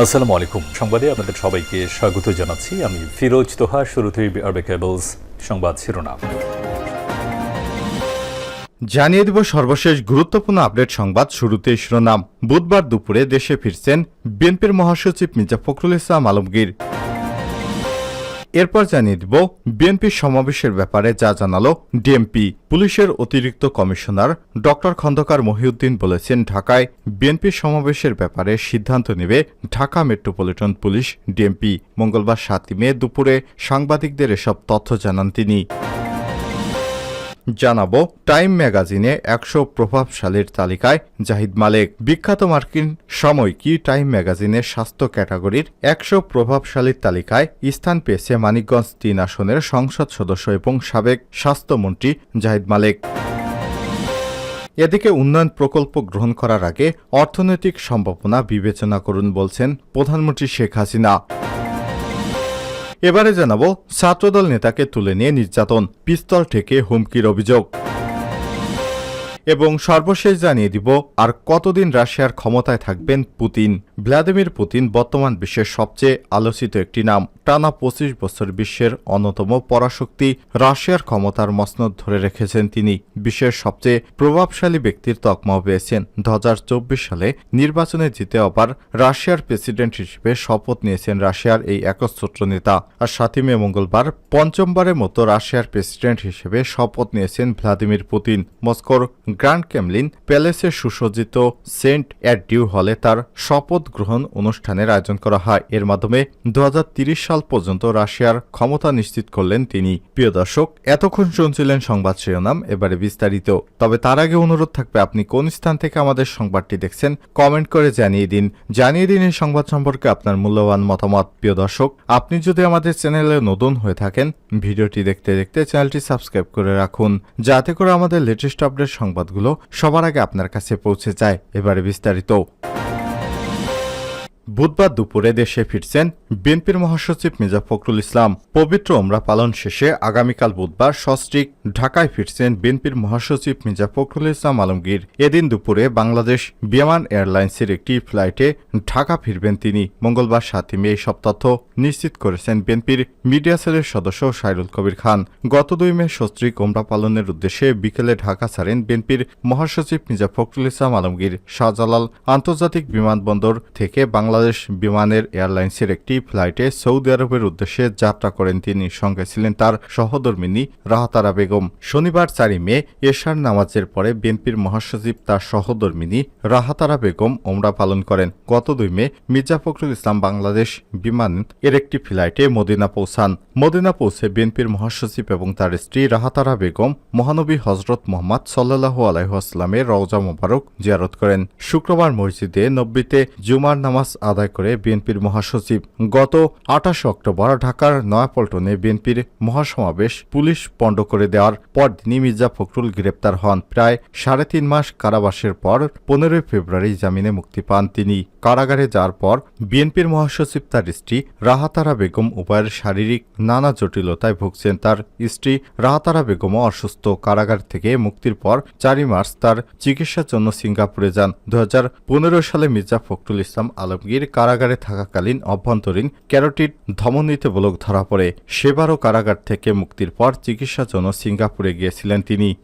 আসসালামু আলাইকুম। সংবাদে আপনাদের সবাইকে স্বাগত জানাচ্ছি। আমি ফিরোজ তোহা, শুরুতেই আরবে কেবলস সংবাদ শিরোনাম। জানিয়ে দেব সর্বশেষ গুরুত্বপূর্ণ আপডেট সংবাদ শুরুতে শিরোনাম। বুধবার দুপুরে দেশে ফিরছেন বিএনপির মহাসচিব মির্জা ফখরুল ইসলাম আলমগীর। এরপর জানিয়ে দিব, বিএনপি সমাবেশের ব্যাপারে যা জানালো ডিএমপি। পুলিশের অতিরিক্ত কমিশনার ডক্টর খন্দকার মহিউদ্দিন বলেছেন, ঢাকায় বিএনপি সমাবেশের ব্যাপারে সিদ্ধান্ত নেবে ঢাকা মেট্রোপলিটন পুলিশ ডিএমপি। মঙ্গলবার সাতই মে দুপুরে সাংবাদিকদের এসব তথ্য জানান তিনি। জানাব টাইম ম্যাগাজিনে একশো প্রভাবশালীর তালিকায় জাহিদ মালেক। বিখ্যাত মার্কিন সাময়িকী টাইম ম্যাগাজিনের স্বাস্থ্য ক্যাটাগরির একশো প্রভাবশালীর তালিকায় স্থান পেয়েছে মানিকগঞ্জ তিন আসনের সংসদ সদস্য এবং সাবেক স্বাস্থ্যমন্ত্রী জাহিদ মালেক। এদিকে উন্নয়ন প্রকল্প গ্রহণ করার আগে অর্থনৈতিক সম্ভাবনা বিবেচনা করুন বলছেন প্রধানমন্ত্রী শেখ হাসিনা। এবারে জানাব ছাত্রদল নেতাকে তুলে নিয়ে নির্যাতন পিস্তল থেকে হুমকির অভিযোগ। এবং সর্বশেষ জানিয়ে দিব, আর কতদিন রাশিয়ার ক্ষমতায় থাকবেন পুতিন? ভ্লাদিমির পুতিন বর্তমান বিশ্বের সবচেয়ে আলোচিত একটি নাম। টানা পঁচিশ বছর বিশ্বের অন্যতম পরাশক্তি। রাশিয়ার ক্ষমতার মসনদ ধরে রেখেছেন তিনি। বিশ্বের সবচেয়ে প্রভাবশালী ব্যক্তির তকমাও পেয়েছেন। দু হাজার চব্বিশ সালে নির্বাচনে জিতে আবার রাশিয়ার প্রেসিডেন্ট হিসেবে শপথ নিয়েছেন রাশিয়ার এই একচ্ছত্র নেতা। আর সাতই মে মঙ্গলবার পঞ্চমবারের মতো রাশিয়ার প্রেসিডেন্ট হিসেবে শপথ নিয়েছেন ভ্লাদিমির পুতিন। মস্কোর গ্র্যান্ড ক্যামলিন প্যালেসে সুসজ্জিত সেন্ট অ্যাট ডিউ হলে তার শপথ গ্রহণ অনুষ্ঠানের আয়োজন করা হয়। এর মাধ্যমে দু সাল পর্যন্ত রাশিয়ার ক্ষমতা নিশ্চিত করলেন তিনি। প্রিয় দর্শক, এতক্ষণ শুনছিলেন সংবাদ শিরোনাম, এবারে বিস্তারিত। তবে তার আগে অনুরোধ থাকবে, আপনি কোন স্থান থেকে আমাদের সংবাদটি দেখছেন, কমেন্ট করে জানিয়ে দিন। জানিয়ে দিন এই সংবাদ সম্পর্কে আপনার মূল্যবান মতামত। প্রিয় দর্শক, আপনি যদি আমাদের চ্যানেলে নতুন হয়ে থাকেন, ভিডিওটি দেখতে দেখতে চ্যানেলটি সাবস্ক্রাইব করে রাখুন। যাতে করে আমাদের লেটেস্ট আপডেট সংবাদগুলো সবার আগে আপনার কাছে পৌঁছে যায়। এবারে বিস্তারিত। বুধবার দুপুরে দেশে ফিরছেন বিএনপির মহাসচিব মির্জা ফখরুল ইসলাম। পবিত্র ওমরা পালন শেষে আগামীকাল বুধবার সস্ত্রিক ঢাকায় ফিরছেন বিএনপির মহাসচিব মির্জা ফখরুল ইসলাম আলমগীর। এদিন দুপুরে বাংলাদেশ বিমান এয়ারলাইন্সের একটি ফ্লাইটে ঢাকা ফিরবেন তিনি। মঙ্গলবার সাতই মে সব তথ্য নিশ্চিত করেছেন বিএনপির মিডিয়া সেলের সদস্য সাইরুল কবির খান। গত দুই মে সস্ত্রিক ওমরা পালনের উদ্দেশ্যে বিকেলে ঢাকা ছাড়েন বিএনপির মহাসচিব মির্জা ফখরুল ইসলাম আলমগীর। শাহজালাল আন্তর্জাতিক বিমানবন্দর থেকে বাংলাদেশ বিমানের এয়ারলাইন্সের একটি ফ্লাইটে সৌদি আরবের উদ্দেশ্যে যাত্রা করেন তিনি। সঙ্গে ছিলেন তার সহধর্মিনী রাহাতারা বেগম। শনিবার চারি মে এশার নামাজের পরে বিএনপির মহাসচিব তার সহধর্মিনী রাহাতারা বেগম ওমরা পালন করেন। গত দুই মে মির্জা ফখরুল ইসলাম বাংলাদেশ বিমান এর একটি ফ্লাইটে মদিনা পৌঁছান। মদিনা পৌঁছে বিএনপির মহাসচিব এবং তার স্ত্রী রাহাতারা বেগম মহানবী হজরত মোহাম্মদ সাল্লাহ আলাইহাস্লামের রওজা মোবারক জিয়ারত করেন। শুক্রবার মসজিদে নব্বীতে জুমার নামাজ আদায় করে বিএনপির মহাসচিব। গত আঠাশে অক্টোবর ঢাকার নয়াপল্টনে বিএনপির মহাসমাবেশ পুলিশ পণ্ড করে দেওয়ার পর তিনি মির্জা ফখরুল গ্রেপ্তার হন। প্রায় সাড়ে তিন মাস কারাবাসের পর পনেরোই ফেব্রুয়ারি জামিনে মুক্তি পান তিনি। কারাগারে যাওয়ার পর বিএনপির মহাসচিব তার স্ত্রী রাহাতারা বেগম উভয়ের শারীরিক নানা জটিলতায় ভুগছেন। তার স্ত্রী রাহাতারা বেগমও অসুস্থ। কারাগার থেকে মুক্তির পর চারই মার্চ তার চিকিৎসার জন্য সিঙ্গাপুরে যান। দু হাজার পনেরো সালে মির্জা ফখরুল ইসলাম আলমগীর কারাগারে থাকাকালীন অভ্যন্তরীণ ক্যারোটিড ধমনীতে বলক ধরা পড়ে। সেবারও কারাগার থেকে মুক্তির পর চিকিৎসার জন্য সিঙ্গাপুরে গিয়েছিলেন তিনি।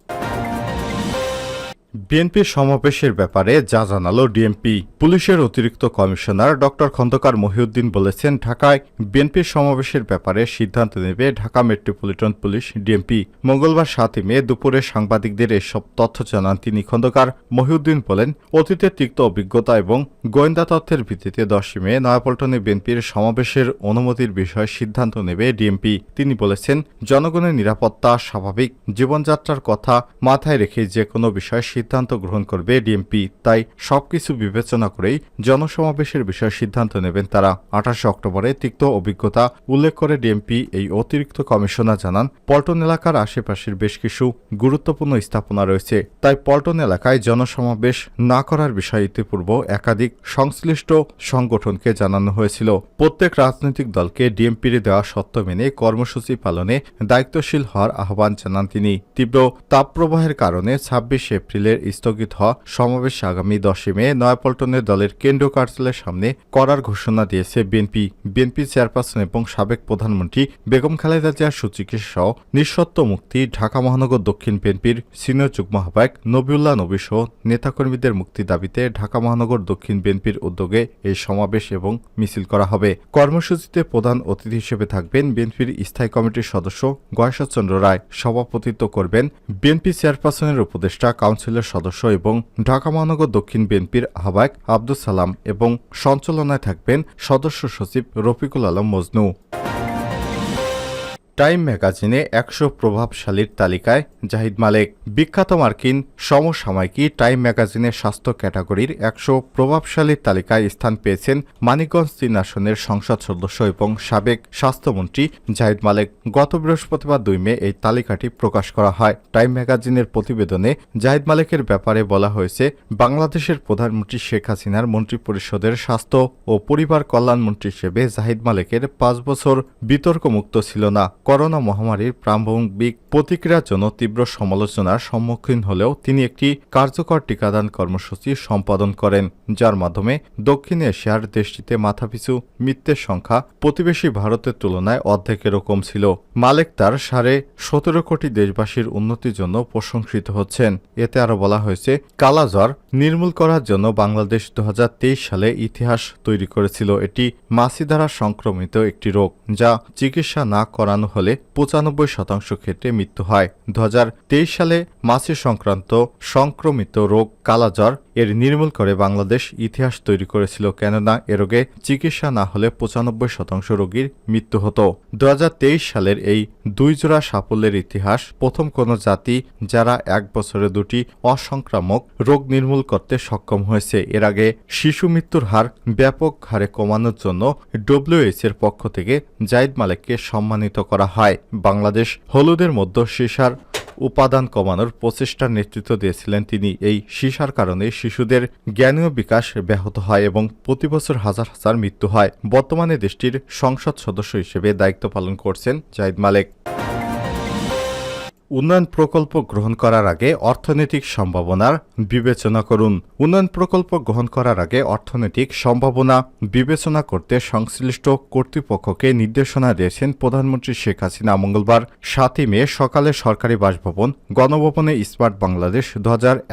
বিএনপির সমাবেশের ব্যাপারে যা জানালো ডিএমপি। পুলিশের অতিরিক্ত কমিশনার ড. খন্দকার মহিউদ্দিন বলেছেন, ঢাকায় বিএনপির সমাবেশের ব্যাপারে সিদ্ধান্ত নেবে ঢাকা মেট্রোপলিটন পুলিশ ডিএমপি। মঙ্গলবার সাতই মে দুপুরে সাংবাদিকদের এসব তথ্য জানান তিনি। খন্দকার মহিউদ্দিন বলেন অতীতের তিক্ত অভিজ্ঞতা এবং গোয়েন্দা তথ্যের ভিত্তিতে দশই মে নয়াপল্টনে বিএনপির সমাবেশের অনুমতির বিষয়ে সিদ্ধান্ত নেবে ডিএমপি। তিনি বলেছেন, জনগণের নিরাপত্তা স্বাভাবিক, জীবনযাত্রার কথা মাথায় রেখে যে কোনো বিষয়ে সিদ্ধান্ত গ্রহণ করবে ডিএমপি। তাই সবকিছু বিবেচনা করেই জনসমাবেশের বিষয়ে সিদ্ধান্ত নেবেন তারা। আঠাশে অক্টোবরে তিক্ত অভিজ্ঞতা উল্লেখ করে ডিএমপি এই অতিরিক্ত কমিশনার জানান, পল্টন এলাকার আশেপাশের বেশ কিছু গুরুত্বপূর্ণ স্থাপনা রয়েছে। তাই পল্টন এলাকায় জনসমাবেশ না করার বিষয়ে ইতিপূর্ব একাধিক সংশ্লিষ্ট সংগঠনকে জানানো হয়েছিল। প্রত্যেক রাজনৈতিক দলকে ডিএমপির দেওয়া সত্য মেনে কর্মসূচি পালনে দায়িত্বশীল হওয়ার আহ্বান জানান তিনি। তীব্র তাপপ্রবাহের কারণে ছাব্বিশ এপ্রিলে এপ্রিলের স্থগিত হওয়া সমাবেশ আগামী দশই মে নয়াপল্টনে দলের কেন্দ্রীয় কার্যালয়ের সামনে করার ঘোষণা দিয়েছে বিএনপি। বিএনপি চেয়ারপারসন এবং সাবেক প্রধানমন্ত্রী বেগম খালেদা জিয়ার সুচিকিৎসা সহ নিঃশর্ত মুক্তি ঢাকা মহানগর দক্ষিণ বিএনপির সিনিয়র যুগ্ম আহ্বায়ক নবিউল্লাহ নবী সহ নেতাকর্মীদের মুক্তি দাবিতে ঢাকা মহানগর দক্ষিণ বিএনপির উদ্যোগে এই সমাবেশ এবং মিছিল করা হবে। কর্মসূচিতে প্রধান অতিথি হিসেবে থাকবেন বিএনপির স্থায়ী কমিটির সদস্য গয়েশ্বর চন্দ্র রায়। সভাপতিত্ব করবেন বিএনপি চেয়ারপারসনের উপদেষ্টা, কাউন্সিলের সদস্য এবং ঢাকা মহানগর দক্ষিণ বিএনপির আহ্বায়ক আব্দুল সালাম এবং সঞ্চালনায় থাকবেন সদস্য সচিব রফিকুল আলম মজনু। টাইম ম্যাগাজিনে একশো প্রভাবশালীর তালিকায় জাহিদ মালেক। বিখ্যাত মার্কিন সমসাময়িকী টাইম ম্যাগাজিনের স্বাস্থ্য ক্যাটাগরির একশো প্রভাবশালীর তালিকায় স্থান পেয়েছেন মানিকগঞ্জ তিন আসনের সংসদ সদস্য এবং সাবেক স্বাস্থ্যমন্ত্রী জাহিদ মালেক। গত বৃহস্পতিবার দুই মে এই তালিকাটি প্রকাশ করা হয়। টাইম ম্যাগাজিনের প্রতিবেদনে জাহিদ মালেকের ব্যাপারে বলা হয়েছে, বাংলাদেশের প্রধানমন্ত্রী শেখ হাসিনার মন্ত্রিপরিষদের স্বাস্থ্য ও পরিবার কল্যাণ মন্ত্রী হিসেবে জাহিদ মালেকের পাঁচ বছর বিতর্কমুক্ত ছিল না। করোনা মহামারীর প্রারম্ভিক প্রতিক্রিয়ার জন্য তীব্র সমালোচনার সম্মুখীন হলেও তিনি একটি কার্যকর টিকাদান কর্মসূচি সম্পাদন করেন, যার মাধ্যমে দক্ষিণ এশিয়ার দেশটিতে মাথাপিছু মৃত্যুর সংখ্যা প্রতিবেশী ভারতের তুলনায় অর্ধেকেরও কম ছিল। মালেক তার সাড়ে সতেরো কোটি দেশবাসীর উন্নতির জন্য প্রশংসিত হচ্ছেন। এতে আরও বলা হয়েছে, কালাজ্বর নির্মূল করার জন্য বাংলাদেশ দু হাজার তেইশ সালে ইতিহাস তৈরি করেছিল। এটি মাসি দ্বারা সংক্রমিত একটি রোগ, যা চিকিৎসা না করানো হলে পঁচানব্বই শতাংশ ক্ষেত্রে মৃত্যু হয়। দু হাজার তেইশ সালে মাসি সংক্রান্ত সংক্রমিত রোগ কালাজ্বর এর নির্মূল করে বাংলাদেশ ইতিহাস তৈরি করেছিল কেননা এ রোগে চিকিৎসা না হলে পঁচানব্বই শতাংশ রোগীর মৃত্যু হতো। দু হাজার তেইশ সালের এই দুই জোড়া সাফল্যের ইতিহাস প্রথম কোনো জাতি যারা এক বছরে দুটি অসংক্রামক রোগ নির্মূল করতে সক্ষম হয়েছে। এর আগে শিশু মৃত্যুর হার ব্যাপক হারে কমানোর জন্য ডব্লিউএইচ এর পক্ষ থেকে জাইদ মালেককে সম্মানিত করা হয়। বাংলাদেশ হলুদের মধ্য সীসার উপাদান কমানোর প্রচেষ্টার নেতৃত্ব দিয়েছিলেন তিনি। এই সীসার কারণে শিশুদের জ্ঞানীয় বিকাশ ব্যাহত হয় এবং প্রতি বছর হাজার হাজার মৃত্যু হয়। বর্তমানে দেশটির সংসদ সদস্য হিসেবে দায়িত্ব পালন করছেন জাহিদ মালেক। উন্নয়ন প্রকল্প গ্রহণ করার আগে অর্থনৈতিক সম্ভাবনার বিবেচনা করুন। উন্নয়ন প্রকল্প গ্রহণ করার আগে অর্থনৈতিক সম্ভাবনা বিবেচনা করতে সংশ্লিষ্ট কর্তৃপক্ষকে নির্দেশনা দিয়েছেন প্রধানমন্ত্রী শেখ হাসিনা মঙ্গলবার, সাতই মে সকালে সরকারি বাসভবন গণভবনে স্মার্ট বাংলাদেশ দু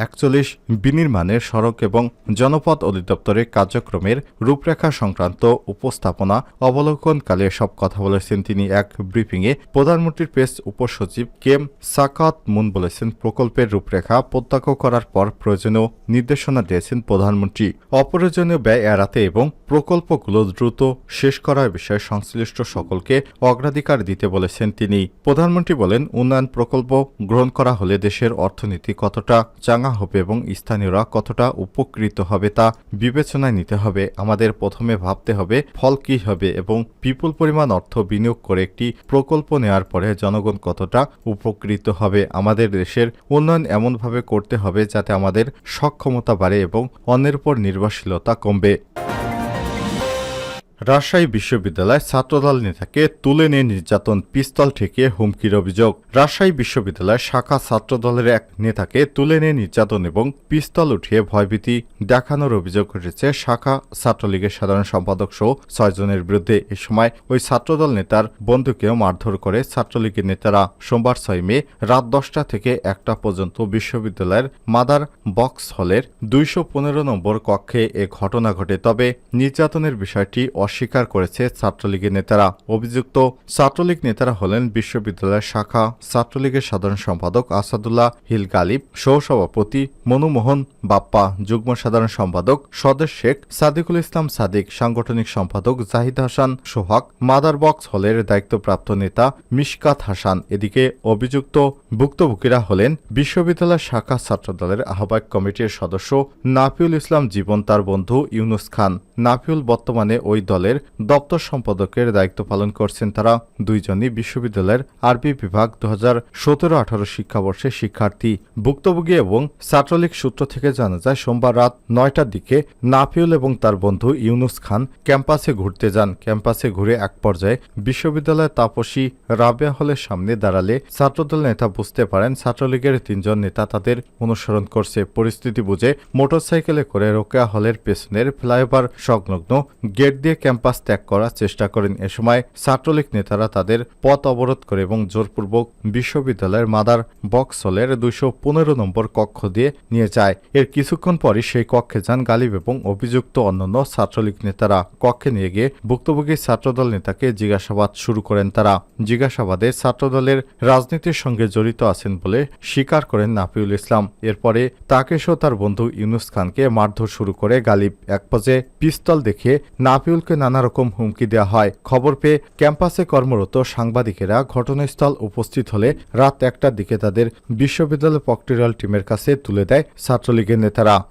একচল্লিশ বিনির্মাণের সড়ক এবং জনপথ অধিদপ্তরের কার্যক্রমের রূপরেখা সংক্রান্ত উপস্থাপনা অবলোকনকালে সব কথা বলেছেন। তিনি এক ব্রিফিংয়ে প্রধানমন্ত্রীর প্রেস উপসচিব কেম সাকাত মুন বলেছেন, প্রকল্পের রূপরেখা প্রত্যক্ষ করার পর প্রয়োজনীয় নির্দেশনা দিয়েছেন প্রধানমন্ত্রী। অপ্রয়োজনীয় ব্যয় এড়াতে এবং প্রকল্পগুলো দ্রুত শেষ করার বিষয়ে সংশ্লিষ্ট সকলকে অগ্রাধিকার দিতে বলেছেন তিনি। প্রধানমন্ত্রী বলেন, উন্নয়ন প্রকল্প গ্রহণ করা হলে দেশের অর্থনীতি কতটা চাঙা হবে এবং স্থানীয়রা কতটা উপকৃত হবে তা বিবেচনায় নিতে হবে। আমাদের প্রথমে ভাবতে হবে ফল কী হবে এবং বিপুল পরিমাণ অর্থ বিনিয়োগ করে একটি প্রকল্প নেওয়ার পরে জনগণ কতটা উপকৃত হবে। আমাদের দেশের উন্নয়ন এমনভাবে করতে হবে যাতে আমাদের সক্ষমতা বাড়ে এবং অন্যের উপর নির্ভরশীলতা কমবে। রাজশাহী বিশ্ববিদ্যালয় ছাত্রদল নেতাকে তুলে নিয়ে নির্যাতন, পিস্তল ঠেকিয়ে হুমকির অভিযোগ। রাজশাহী বিশ্ববিদ্যালয় শাখা ছাত্রদলের এক নেতাকে তুলে নিয়ে নির্যাতন এবং পিস্তল উঠিয়ে ভয়ভীতি দেখানোর অভিযোগ উঠেছে শাখা ছাত্রলীগের সাধারণ সম্পাদক সহ ছয়জনের বিরুদ্ধে। এ সময় ওই ছাত্রদল নেতার বন্ধুকেও মারধর করে ছাত্রলীগের নেতারা সোমবার ছয় মে রাত দশটা থেকে একটা পর্যন্ত বিশ্ববিদ্যালয়ের মাদার বক্স হলের দুইশো পনেরো নম্বর কক্ষে এ ঘটনা ঘটে। তবে নির্যাতনের বিষয়টি অস্বীকার করেছে ছাত্রলীগের নেতারা। অভিযুক্ত ছাত্রলীগ নেতারা হলেন বিশ্ববিদ্যালয়ের শাখা ছাত্রলীগের সাধারণ সম্পাদক আসাদুল্লাহ হিল গালিব সহসভাপতি মনুমোহন বাপ্পা, যুগ্ম সাধারণ সম্পাদক সদেশ শেখ, সাদিকুল ইসলাম সাদিক, সাংগঠনিক সম্পাদক জাহিদ হাসান, সোহাগ, মাদার বক্স হলের দায়িত্বপ্রাপ্ত নেতা মিশকাত হাসান। এদিকে অভিযুক্ত ভুক্তভোগীরা হলেন বিশ্ববিদ্যালয় শাখা ছাত্রদলের আহ্বায়ক কমিটির সদস্য নাফিউল ইসলাম জীবন, তার বন্ধু ইউনুস খান। নাফিউল বর্তমানে ওই দলের দলের দপ্তর সম্পাদকের দায়িত্ব পালন করছেন তারা। দুইজনই বিশ্ববিদ্যালয়ের আরবি বিভাগ দু হাজার সতেরো আঠারো শিক্ষাবর্ষের শিক্ষার্থী। ভুক্তভোগী এবং ছাত্রলীগ সূত্র থেকে জানা যায়, সোমবার রাত নয়টার দিকে নাফিউল এবং তার বন্ধু ইউনুস খান ক্যাম্পাসে ঘুরতে যান। ক্যাম্পাসে ঘুরে এক পর্যায়ে বিশ্ববিদ্যালয়ের তাপসী রাবেয়া হলের সামনে দাঁড়ালে ছাত্রদল নেতা বুঝতে পারেন, ছাত্রলীগের তিনজন নেতা তাদের অনুসরণ করছে। পরিস্থিতি বুঝে মোটরসাইকেলে করে রোকেয়া হলের পেছনের ফ্লাইওভার সংলগ্ন গেট দিয়ে ক্যাম্পাস ত্যাগ করার চেষ্টা করেন। এ সময় ছাত্রলীগ নেতারা তাদের পথ অবরোধ করে এবং জোরপূর্বক বিশ্ববিদ্যালয়ের মাদার বক্স হলের দুইশো পনেরো নম্বর কক্ষ দিয়ে নিয়ে যায়। এর কিছুক্ষণ পরই সেই কক্ষে যান গালিব এবং অভিযুক্ত অন্যান্য ছাত্রলীগ নেতারা। কক্ষে নিয়ে গিয়ে ভুক্তভোগী ছাত্রদল নেতাকে জিজ্ঞাসাবাদ শুরু করেন তারা। জিজ্ঞাসাবাদে ছাত্রদলের রাজনীতির সঙ্গে জড়িত আছেন বলে স্বীকার করেন নাফিউল ইসলাম। এরপরে তাকে সহ তার বন্ধু ইউনুস খানকে মারধর শুরু করে গালিব। এক পর্যায়ে পিস্তল দেখে নাফিউলকে নানা রকম হুমকি দেওয়া হয়। খবর পেয়ে ক্যাম্পাসে কর্মরত সাংবাদিকেরা ঘটনাস্থল উপস্থিত হলে রাত একটার দিকে তাদের বিশ্ববিদ্যালয় পকটেরিয়াল টিমের কাছে তুলে দেয় ছাত্রলীগের নেতারা।